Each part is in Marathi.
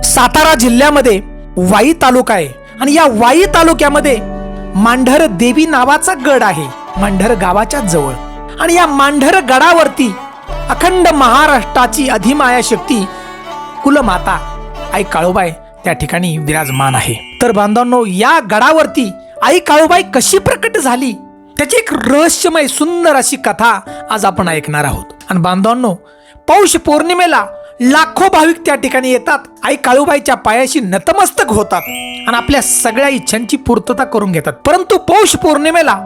सातारा जिल्ह्यामध्ये वाई तालुका आहे. आणि या वाई तालुक्यामध्ये मांढर देवी नावाचा गड आहे. मांढर गावाच्या जवळ. आणि या मांढर गडावरती अखंड महाराष्ट्राची अधिमाया शक्ती कुलमाता आई काळूबाई त्या ठिकाणी विराजमान आहे. तर बांधवांनो या गडावरती आई काळूबाई कशी प्रकट झाली? त्याची एक रहस्यमय सुंदर अशी कथा आज आपण ऐकणार आहोत. आणि बांधवांनो पौष पौर्णिमेला लाखो भाविक त्या ठिकाणी येतात. आई काळूबाईच्या पायाशी नतमस्तक होतात आणि आपल्या सगळ्या इच्छांची पूर्तता करून घेतात. परंतु पौष पौर्णिमेला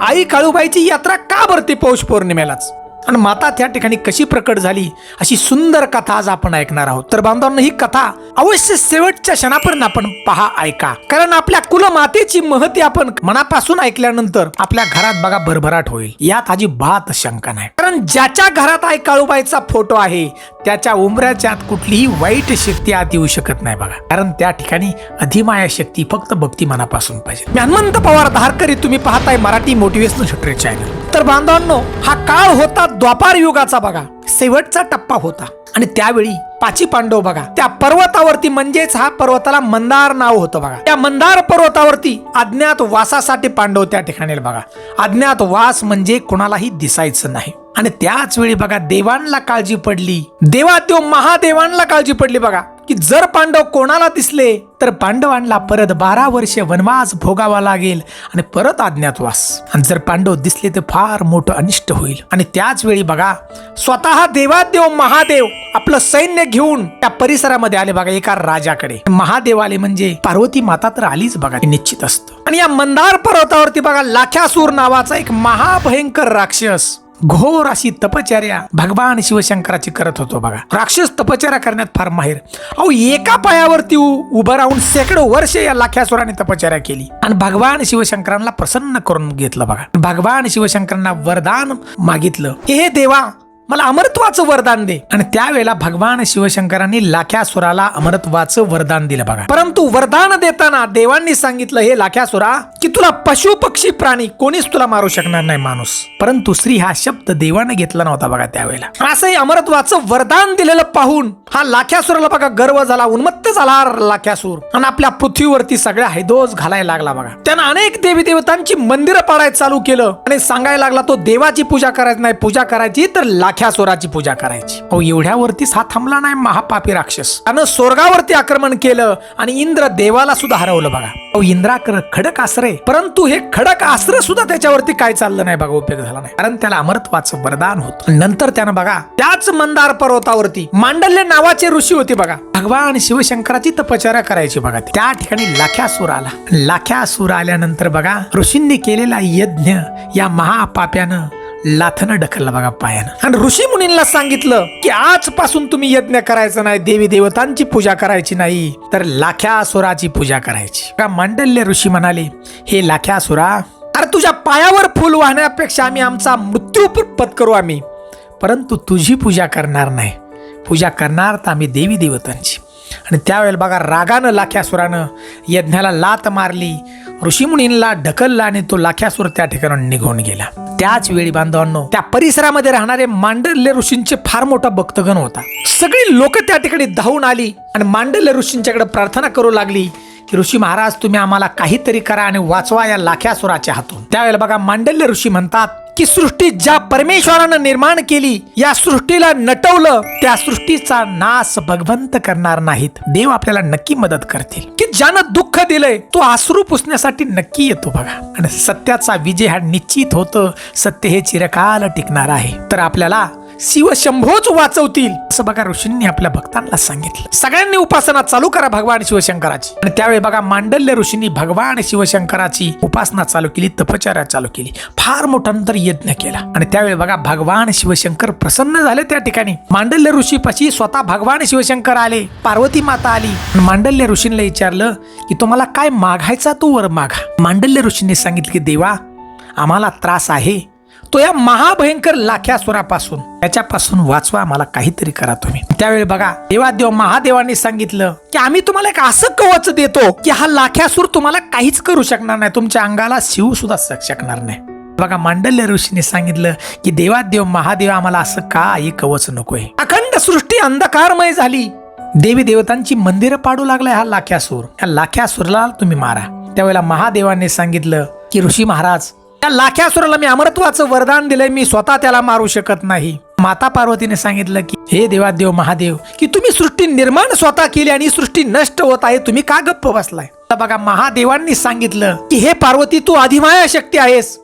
आई काळूबाईची यात्रा का भरते पौष पौर्णिमेलाच? आणि माता त्या ठिकाणी कशी प्रकट झाली अशी सुंदर कथा आज आपण ऐकणार आहोत. तर बांधवांना ही कथा अवश्य शेवटच्या क्षणापर्यंत आपण पहा ऐका. कारण आपल्या कुलमातेची महती आपण मनापासून ऐकल्यानंतर आपल्या घरात बघा भरभराट होईल. यात अजिबात शंका नाही. कारण ज्याच्या घरात आई काळूबाईचा फोटो आहे त्याच्या उमऱ्याच्या आत कुठलीही वाईट शक्ती आत येऊ शकत नाही बघा. कारण त्या ठिकाणी अधिमाया शक्ती फक्त भक्ती मनापासून पाहिजे. मी हनुमंत पवार धारकरी तुम्ही पाहताय मराठी मोटिवेशनल शूटर चॅनल तर बांधवांनो हा काळ होता द्वापार युगाचा बघा. शेवटचा टप्पा होता. आणि त्यावेळी पाची पांडव बघा. त्या पर्वतावरती म्हणजेच हा पर्वताला मंदार नाव होतं बघा. त्या मंदार पर्वतावरती अज्ञात वासासाठी पांडव त्या ठिकाणी बघा. अज्ञात वास म्हणजे कोणालाही दिसायचं नाही. आणि त्याच वेळी बघा देवांना काळजी पडली. देवा देव महादेवांना काळजी पडली बघा. की जर पांडव कोणाला दिसले तर पांडवांना परत बारा वर्ष वनवास भोगावा लागेल आणि परत अज्ञातवास आणि जर पांडव दिसले तर फार मोठं अनिष्ट होईल. आणि त्याच वेळी बघा स्वतः देवादेव महादेव आपलं सैन्य घेऊन त्या परिसरामध्ये आले बघा एका राजाकडे. महादेव आले म्हणजे पार्वती माता तर आलीच बघा निश्चित असतं. आणि या मंदार पर्वतावरती बघा लाख्यासूर नावाचा एक महाभयंकर राक्षस. घोर अशी तपचर्या भगवान शिवशंकराची करत होतो बघा. राक्षस तपचर्या करण्यात फार माहीर. अहो एका पायावरती उभं राहून शेकडो वर्ष या लाख्यासुराने तपचर्या केली. आणि भगवान शिवशंकरांना प्रसन्न करून घेतलं बघा. भगवान शिवशंकरांना वरदान मागितलं. की हे देवा मला अमरत्वाचं वरदान दे. आणि त्यावेळेला भगवान शिवशंकरांनी लाख्यासुराला अमरत्वाचं वरदान दिलं बघा. परंतु वरदान देताना देवांनी सांगितलं हे लाख्यासुरा की तुला पशुप पक्षी प्राणी कोणीच तुला मारू शकणार नाही माणूस. परंतु श्री हा शब्द देवाने घेतला नव्हता बघा त्यावेळेला. असंही अमरत्वाचं वरदान दिलेलं पाहून हा लाख्यासुराला बघा गर्व झाला उन्मत्त झाला लाख्यासूर. आणि आपल्या पृथ्वीवरती सगळ्या हैदोस घालायला लागला बघा. त्यानं अनेक देवी देवतांची मंदिरं पाडायला चालू केलं आणि सांगायला लागला तो देवाची पूजा करायची नाही पूजा करायची तर लाख्यासुराची पूजा करायची. अहो एवढ्यावरतीच हा थांबला नाही महापापी राक्षस. त्यानं स्वर्गावरती आक्रमण केलं आणि इंद्र देवाला सुद्धा हरवलं बघा. हो इंद्राकर खडक आसरे परंतु हे खडक आश्रय सुद्धा त्याच्यावरती काय चाललं नाही बघा उपयोग झाला नाही. कारण त्याला अमरत्वाचं वरदान होत. नंतर त्यानं बघा त्याच मंदार पर्वतावरती मांडल्य नावाचे ऋषी होते बघा. भगवान शिवशंकराची तपचर्या करायची बघा त्या ठिकाणी लाख्यासूर आला. लाख्यासूर आल्यानंतर बघा ऋषींनी केलेला यज्ञ या महापाप्यानं लाथनं ढकललं बघा पायानं. आणि ऋषी मुनींना सांगितलं की आजपासून तुम्ही यज्ञ करायचं नाही देवी देवतांची पूजा करायची नाही तर लाख्या असुराची पूजा करायची. का मांडल्य ऋषी म्हणाले हे लाख्या असुरा अरे तुझ्या पायावर फुल वाहण्यापेक्षा आम्ही आमचा मृत्यू पत्करू आम्ही. परंतु तुझी पूजा करणार नाही. पूजा करणार तर आम्ही देवी देवतांची. आणि त्यावेळेला बघा रागानं लाख्यासुरानं यज्ञाला लात मारली ऋषीमुनींना ढकलला आणि तो लाख्यासूर त्या ठिकाणी निघून गेला. त्याच वेळी बांधवांनो त्या परिसरामध्ये राहणारे मांडल्य ऋषींचे फार मोठा भक्तगण होता. सगळी लोक त्या ठिकाणी धावून आली आणि मांडल्य ऋषींच्याकडे प्रार्थना करू लागली की ऋषी महाराज तुम्ही आम्हाला काहीतरी करा आणि वाचवा या लाख्यासुराच्या हातून. त्यावेळेला बघा मांडल्य ऋषी म्हणतात की सृष्टी ज्या परमेश्वरानं निर्माण केली या सृष्टीला नटवलं त्या सृष्टीचा नाश भगवंत करणार नाहीत. देव आपल्याला नक्की मदत करतील. की ज्यानं दुःख दिलंय तो आसरू पुसण्यासाठी नक्की येतो बघा. आणि सत्याचा विजय हा निश्चित होतं सत्य हे चिरकाल टिकणार आहे. तर आपल्याला शिवशंभोच वाचवतील. असं बघा ऋषींनी आपल्या भक्तांना सांगितलं. सगळ्यांनी उपासना चालू करा भगवान शिवशंकराची. आणि त्यावेळी बघा मांडल्य ऋषींनी भगवान शिवशंकराची उपासना चालू केली तपचार्या चालू केली. फार मोठा नंतर यज्ञ केला. आणि त्यावेळी बघा भगवान शिवशंकर प्रसन्न झाले त्या ठिकाणी. मांडल्य ऋषीपाशी स्वतः भगवान शिवशंकर आले पार्वती माता आली. आणि मांडल्य ऋषींना विचारलं की तुम्हाला काय मागायचा? तो वर मागा. मांडल्य ऋषींनी सांगितलं की देवा आम्हाला त्रास आहे. तो या महाभयंकर लाख्यासुरापासून त्याच्यापासून वाचवा मला काहीतरी करा तुम्ही. त्यावेळी बघा देवादेव महादेवांनी सांगितलं की आम्ही तुम्हाला एक असं कवच देतो की हा लाख्यासूर तुम्हाला काहीच करू शकणार नाही. तुमच्या अंगाला शिव सुद्धा शकणार नाही. बघा मांडल्य ऋषीने सांगितलं की देवादेव महादेव आम्हाला असं काही कवच नकोय. अखंड सृष्टी अंधकारमय झाली. देवी देवतांची मंदिरं पाडू लागलाय हा लाख्यासूर या लाख्यासूरला तुम्ही मारा. त्यावेळेला महादेवाने सांगितलं की ऋषी महाराज त्या लाख्यासुराला मी अमरत्वाचं वरदान दिलंय मी स्वतः त्याला मारू शकत नाही. माता पार्वतीने सांगितलं की हे देवादेव महादेव की तुम्ही सृष्टी निर्माण स्वतः केली आणि सृष्टी नष्ट होत आहे तुम्ही का गप्प बसलाय? बघा महादेवांनी सांगितलं की हे पार्वती तू अधिमाया शक्ती आहेस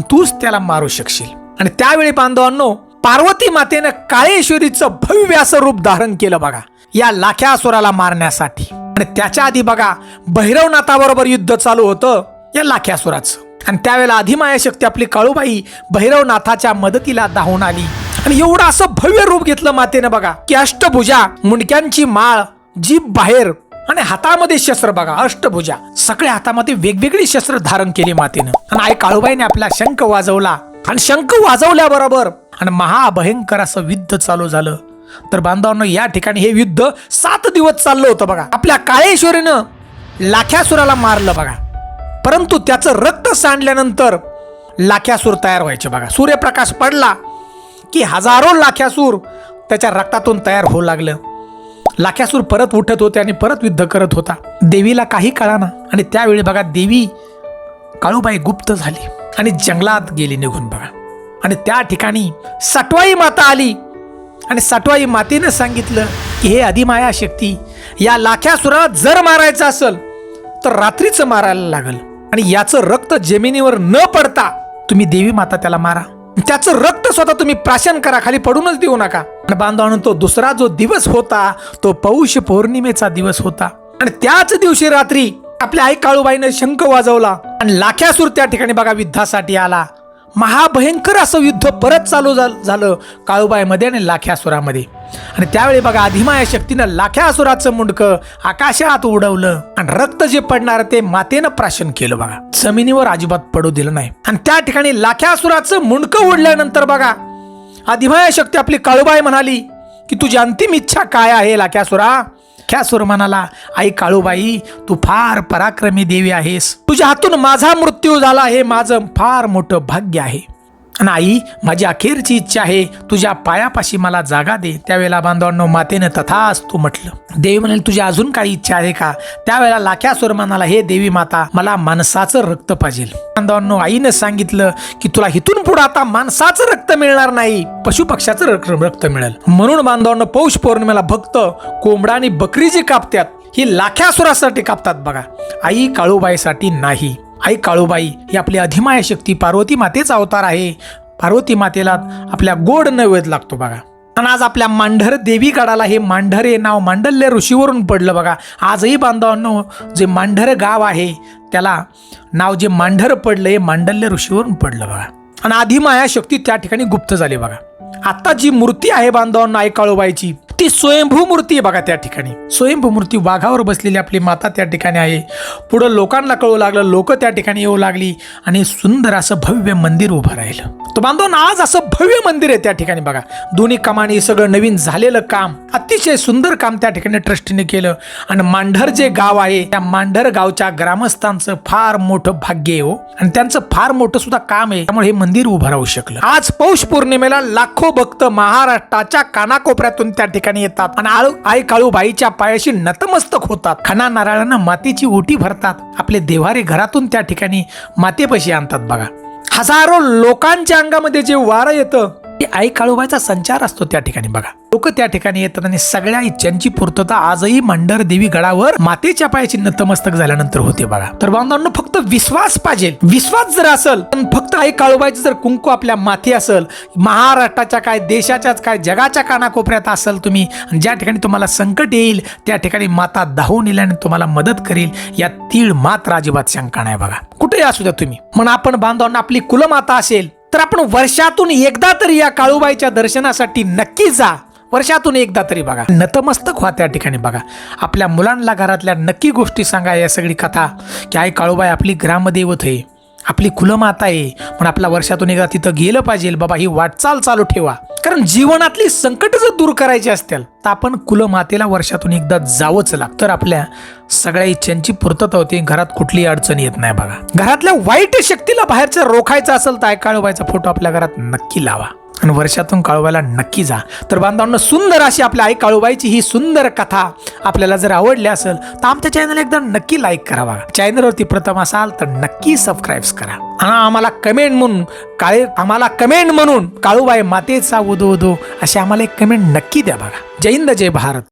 तूच त्याला मारू शकशील. आणि त्यावेळी बांधवांनो पार्वती मातेनं काळेश्वरीचं भव्य असं रूप धारण केलं बघा या लाख्यासुराला मारण्यासाठी. आणि त्याच्या आधी बघा भैरवनाथाबरोबर युद्ध चालू होतं या लाख्यासुराचं आणि त्यावेळेला अधिमाया शक्ती आपली काळूबाई भैरवनाथाच्या मदतीला धावून आली. आणि एवढं असं भव्य रूप घेतलं मातेनं बघा की अष्टभुजा मुंडक्यांची माळ जीभ बाहेर आणि हातामध्ये शस्त्र बघा अष्टभुजा. सगळ्या हातामध्ये वेगवेगळी शस्त्र धारण केली मातेनं. आणि आई काळूबाईने आपला शंख वाजवला. आणि शंख वाजवल्याबरोबर आणि महाभयंकर असं युद्ध चालू झालं. तर बांधवांना या ठिकाणी हे युद्ध सात दिवस चाललं होतं बघा. आपल्या काळेश्वरीनं लाख्यासुराला मारलं बघा. परंतु त्याचं रक्त सांडल्यानंतर लाख्यासूर तयार व्हायचे बघा. सूर्यप्रकाश पडला की हजारो लाख्यासूर त्याच्या रक्तातून तयार होऊ लागलं. लाख्यासूर परत उठत होते आणि परत युद्ध करत होता. देवीला काही कळाना. आणि त्यावेळी बघा देवी काळूबाई गुप्त झाली आणि जंगलात गेली निघून बघा. आणि त्या ठिकाणी सटवाई माता आली. आणि सटवाई मातेनं सांगितलं की हे अधिमाया शक्ती या लाख्यासुरात जर मारायचं असेल तर रात्रीचं मारायला लागल. आणि याचं रक्त जमिनीवर न पडता तुम्ही देवी माता त्याला मारा. त्याचं रक्त स्वतः तुम्ही प्राशन करा खाली पडूनच देऊ नका. आणि बांधवांनो तो दुसरा जो दिवस होता तो पौष पौर्णिमेचा दिवस होता. आणि त्याच दिवशी रात्री आपल्या आई काळूबाईनं शंख वाजवला आणि लाख्यासूर त्या ठिकाणी बघा युद्धासाठी आला. महाभयंकर असं युद्ध परत चालू झालं काळूबाईमध्ये आणि लाख्यासुरामध्ये आणि त्यावेळी बघा अधिमाया शक्तीनं लाख्यासुराचं मुंडकं आकाशात उडवलं आणि रक्त जे पडणार ते मातेनं प्राशन केलं बघा. जमिनीवर अजिबात पडू दिलं नाही. आणि त्या ठिकाणी लाख्यासुराचं मुंडकं उडल्यानंतर बघा अधिमाया शक्ती आपली काळूबाई म्हणाली की तुझी अंतिम इच्छा काय आहे लाख्यासुरा ख्यासुर म्हणाला आई काळूबाई तू फार पराक्रमी देवी आहेस. तुझ्या हातून माझा मृत्यू झाला हे माझं फार मोठं भाग्य आहे. आई माझी अखेरची इच्छा आहे तुझ्या पायापाशी मला जागा दे. त्यावेळेला बांधवांनो मातेनं तथाच तू म्हटलं देवी म्हणाल तुझी अजून काही इच्छा आहे का? त्यावेळेला लाख्यासुर म्हणाला हे देवी माता मला माणसाचं रक्त पाहिजे बांधवांनो आईनं सांगितलं की तुला इथून पुढे आता माणसाचं रक्त मिळणार नाही पशुपक्ष्याचं रक्त रक्त मिळेल. म्हणून बांधवांनो पौष पौर्णिमेला भक्त कोंबडा आणि बकरी जी कापतात ही लाख्या सुरासाठी कापतात बघा. आई काळूबाईसाठी नाही. आई काळूबाई ही आपली अधिमाया शक्ती पार्वती मातेचा अवतार आहे. पार्वती मातेला आपल्या गोड नैवेद्य लागतो बघा. आणि आज आपल्या मांढर देवी गडाला हे मांढर हे नाव मांडल्य ऋषीवरून पडलं बघा. आजही बांधवांनो जे मांढर गाव आहे त्याला नाव जे मांढर पडलं हे मांडल्य ऋषीवरून पडलं बघा. आणि आधिमाया शक्ती त्या ठिकाणी गुप्त झाली बघा. आता जी मूर्ती आहे बांधवांना आई काळूबाईची ती स्वयंभू मूर्ती आहे बघा त्या ठिकाणी. स्वयंभू मूर्ती वाघावर बसलेली आपली माता त्या ठिकाणी आहे. पुढं लोकांना कळू लागलं लोक त्या ठिकाणी येऊ लागली आणि सुंदर असं भव्य मंदिर उभं राहिलं. तो बांधव आज असं भव्य मंदिर आहे त्या ठिकाणी बघा. दोन्ही कामाने सगळं नवीन झालेलं काम अतिशय सुंदर काम त्या ठिकाणी ट्रस्टीने केलं. आणि मांढर जे गाव आहे त्या मांढर गावच्या ग्रामस्थांचं फार मोठं भाग्य आहे हो. आणि त्यांचं फार मोठं सुद्धा काम आहे त्यामुळे हे मंदिर उभं राहू शकलं. आज पौष पौर्णिमेला लाख भक्त महाराष्ट्राच्या कानाकोपऱ्यातून त्या ठिकाणी येतात. आणि आळू आई काळूबाईच्या पायाशी नतमस्तक होतात. खणा नारळानं मातीची ओटी भरतात. आपले देवारे घरातून त्या ठिकाणी मातेपाशी आणतात बघा. हजारो लोकांच्या अंगामध्ये जे वारं येतं आई काळूबाईचा संचार असतो त्या ठिकाणी बघा. लोक त्या ठिकाणी येतात आणि सगळ्या इच्छांची पूर्तता आजही मंडर देवी गडावर मातेच्या पायाची नतमस्तक झाल्यानंतर होते बघा. तर बांधवांनो फक्त विश्वास पाहिजे. विश्वास जर असेल पण फक्त आई काळूबाईचं जर कुंकू आपल्या माथी असेल महाराष्ट्राच्या काय देशाच्याच काय जगाच्या कानाकोपऱ्यात असेल तुम्ही ज्या ठिकाणी तुम्हाला संकट येईल त्या ठिकाणी माता धावून येईल आणि तुम्हाला मदत करेल या तीळ मात्र अजिबात शंका नाही बघा. कुठेही असू द्या तुम्ही. म्हणून आपण बांधवांना आपली कुलमाता असेल तर आपण वर्षातून एकदा तरी या काळूबाईच्या दर्शनासाठी नक्की जा. वर्षातून एकदा तरी बघा. नतमस्तक व्हा त्या ठिकाणी बघा. आपल्या मुलांना घरातल्या नक्की गोष्टी सांगा या सगळी कथा. की आई काळूबाई आपली ग्रामदैवत आहे. आपली कुलमाता आहे. पण आपल्या वर्षातून एकदा तिथं गेलं पाहिजे. बाबा ही वाटचाल चालू ठेवा. कारण जीवनातली संकट जर दूर करायची असतील तर आपण कुलमातेला वर्षातून एकदा जावंच लागतं. तर आपल्या सगळ्या इच्छांची पूर्तता होते. घरात कुठली अडचण येत नाही बघा. घरातल्या वाईट शक्तीला बाहेरचं रोखायचं असेल तर ऐकाळोबाईचा फोटो आपल्या घरात नक्की लावा. आणि वर्षातून काळूबाईला नक्की जा. तर बांधवांना सुंदर अशी आपल्या आई काळूबाईची ही सुंदर कथा आपल्याला जर आवडली असेल तर आमच्या चॅनल एकदा नक्की लाईक करा बघा. चॅनलवरती प्रथम असाल तर नक्की सबस्क्राईब करा. आणि आम्हाला कमेंट म्हणून काळे आम्हाला कमेंट म्हणून काळूबाई मातेचा उदो उदो अशी आम्हाला एक कमेंट नक्की द्या बघा. जय हिंद जय भारत.